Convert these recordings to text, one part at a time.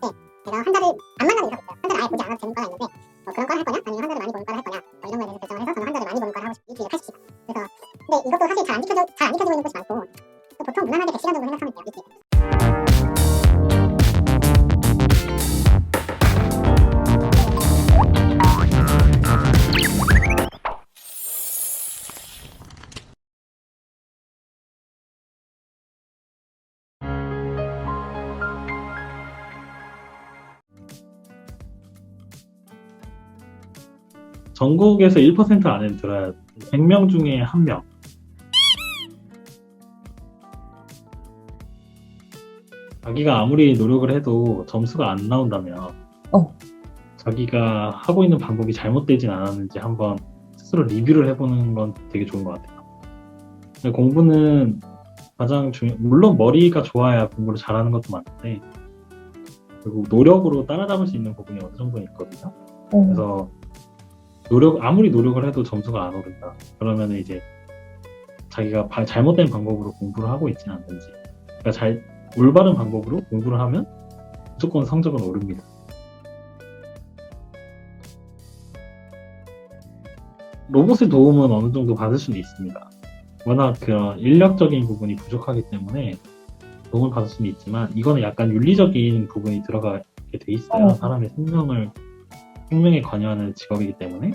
저한테 내가 환자를 안 만나는 의사가 있어요. 환자를 아예 보지 않아도 되는 과가 있는데 뭐 그런 과를 할 거냐 아니면 환자를 많이 보는 과를 할 거냐 뭐 이런 거에 대해서 결정을 해서 저는 환자를 많이 보는 과를 하고 싶 일주일에 80시간. 그래서 근데 이것도 사실 잘 안 지켜져 잘안 지켜지고 있는 곳이 많고 또 보통 무난하게 100시간 정도 생각하면 돼요. 일주일 전국에서 1% 안에 들어야 100명 중에 1명. 자기가 아무리 노력을 해도 점수가 안 나온다면 어. 자기가 하고 있는 방법이 잘못되진 않았는지 한번 스스로 리뷰를 해보는 건 되게 좋은 것 같아요. 근데 공부는 가장 중요, 물론 머리가 좋아야 공부를 잘하는 것도 많은데 그리고 노력으로 따라잡을 수 있는 부분이 어느 정도 있거든요. 어. 그래서 노력 아무리 노력을 해도 점수가 안 오른다. 그러면 이제 자기가 바- 잘못된 방법으로 공부를 하고 있지는 않는지, 그러니까 잘 올바른 방법으로 공부를 하면 무조건 성적은 오릅니다. 로봇의 도움은 어느 정도 받을 수는 있습니다. 워낙 그런 인력적인 부분이 부족하기 때문에 도움을 받을 수는 있지만 이거는 약간 윤리적인 부분이 들어가게 돼 있어요. 어. 사람의 생명을 생명에 관여하는 직업이기 때문에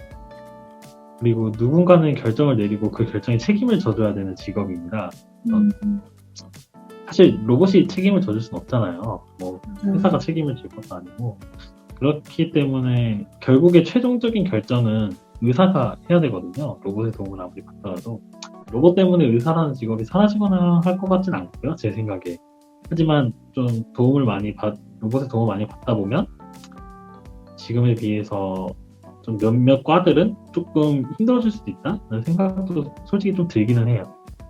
그리고 누군가는 결정을 내리고 그 결정에 책임을 져줘야 되는 직업입니다. 음. 사실 로봇이 책임을 져줄 수는 없잖아요. 뭐 음. 회사가 책임을 질 것도 아니고 그렇기 때문에 결국에 최종적인 결정은 의사가 해야 되거든요. 로봇의 도움을 아무리 받더라도 로봇 때문에 의사라는 직업이 사라지거나 할 것 같진 않고요. 제 생각에. 하지만 좀 도움을 많이 받 로봇의 도움을 많이 받다 보면 지금에 비해서 좀 몇몇 과들은 조금 힘들어질 수도 있다는 생각도 솔직히 좀 들기는 해요.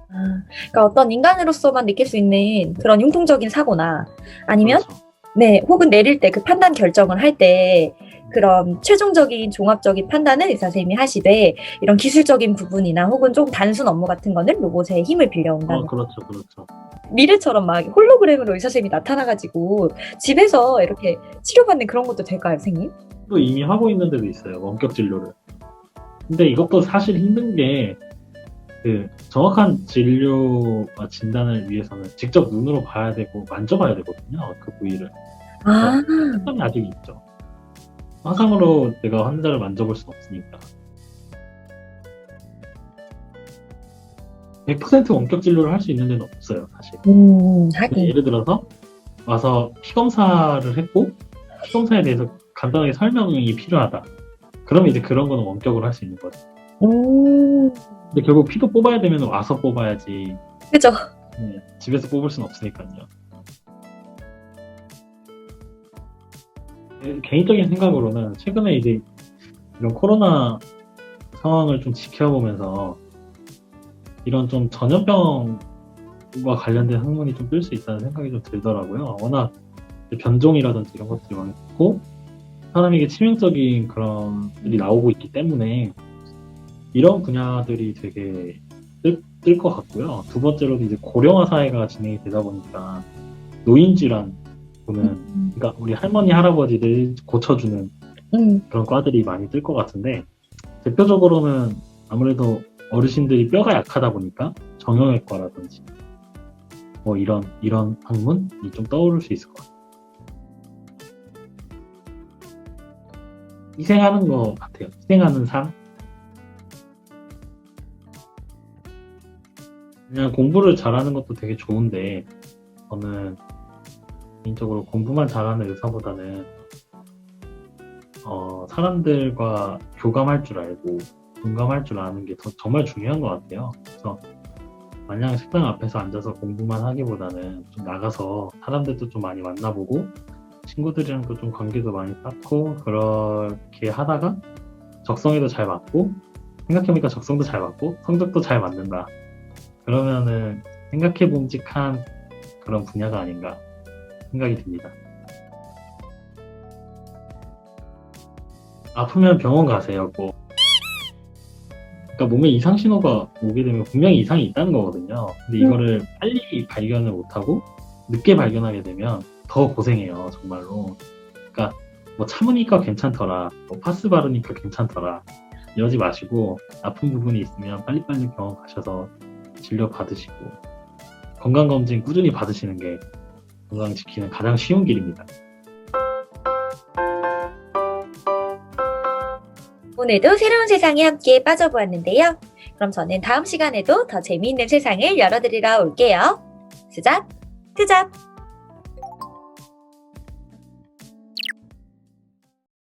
아, 그러니까 어떤 인간으로서만 느낄 수 있는 그런 융통적인 사고나 아니면 그렇죠. 네 혹은 내릴 때 그 판단 결정을 할 때 그런 최종적인 종합적인 판단을 의사 선생님이 하시되 이런 기술적인 부분이나 혹은 좀 단순 업무 같은 거는 로봇의 힘을 빌려온다는 어, 그렇죠, 그렇죠. 미래처럼 막 홀로그램으로 의사 선생님이 나타나가지고 집에서 이렇게 치료받는 그런 것도 될까요, 선생님? 또 이미 하고 있는 데도 있어요. 원격 진료를. 근데 이것도 사실 힘든 게, 그, 정확한 진료와 진단을 위해서는 직접 눈으로 봐야 되고, 만져봐야 되거든요. 그 부위를. 아, 시점이 아직 있죠. 화상으로 내가 환자를 만져볼 수는 없으니까. 100% 원격 진료를 할 수 있는 데는 없어요, 사실. 음. 예를 들어서 와서 피 검사를 했고 피 검사에 대해서 간단하게 설명이 필요하다. 그러면 이제 그런 거는 원격으로 할 수 있는 거죠. 음, 근데 결국 피도 뽑아야 되면 와서 뽑아야지 그죠. 네, 집에서 뽑을 수는 없으니까요. 네, 개인적인 생각으로는 최근에 이제 이런 코로나 상황을 좀 지켜보면서 이런 좀 전염병과 관련된 학문이 좀 뜰 수 있다는 생각이 좀 들더라고요. 워낙 변종이라든지 이런 것들이 많고 사람에게 치명적인 그런 일이 나오고 있기 때문에 이런 분야들이 되게 뜰 것 같고요. 두 번째로도 이제 고령화 사회가 진행이 되다 보니까 노인 질환 보는 음, 그러니까 우리 할머니 할아버지들 고쳐주는 음, 그런 과들이 많이 뜰 것 같은데 대표적으로는 아무래도 어르신들이 뼈가 약하다 보니까 정형외과라든지 뭐 이런 이런 학문이 좀 떠오를 수 있을 것 같아요. 희생하는 것 같아요. 희생하는 삶. 그냥 공부를 잘하는 것도 되게 좋은데 저는 개인적으로 공부만 잘하는 의사보다는 어, 사람들과 교감할 줄 알고 공감할 줄 아는 게 더 정말 중요한 것 같아요. 그래서 마냥 식당 앞에서 앉아서 공부만 하기보다는 좀 나가서 사람들도 좀 많이 만나보고 친구들이랑도 좀 관계도 많이 쌓고 그렇게 하다가 적성에도 잘 맞고 생각해보니까 적성도 잘 맞고 성적도 잘 맞는다. 그러면은 생각해봄직한 그런 분야가 아닌가 생각이 듭니다. 아프면 병원 가세요. 꼭. 그러니까 몸에 이상 신호가 오게 되면 분명히 이상이 있다는 거거든요. 근데 이거를 빨리 발견을 못하고 늦게 발견하게 되면 더 고생해요, 정말로. 뭐 참으니까 괜찮더라, 뭐 파스 바르니까 괜찮더라 이러지 마시고 아픈 부분이 있으면 빨리빨리 병원 가셔서 진료 받으시고 건강검진 꾸준히 받으시는 게 건강 지키는 가장 쉬운 길입니다. 오늘도 새로운 세상에 함께 빠져보았는데요. 그럼 저는 다음 시간에도 더 재미있는 세상을 열어드리러 올게요. 수작, 트잡!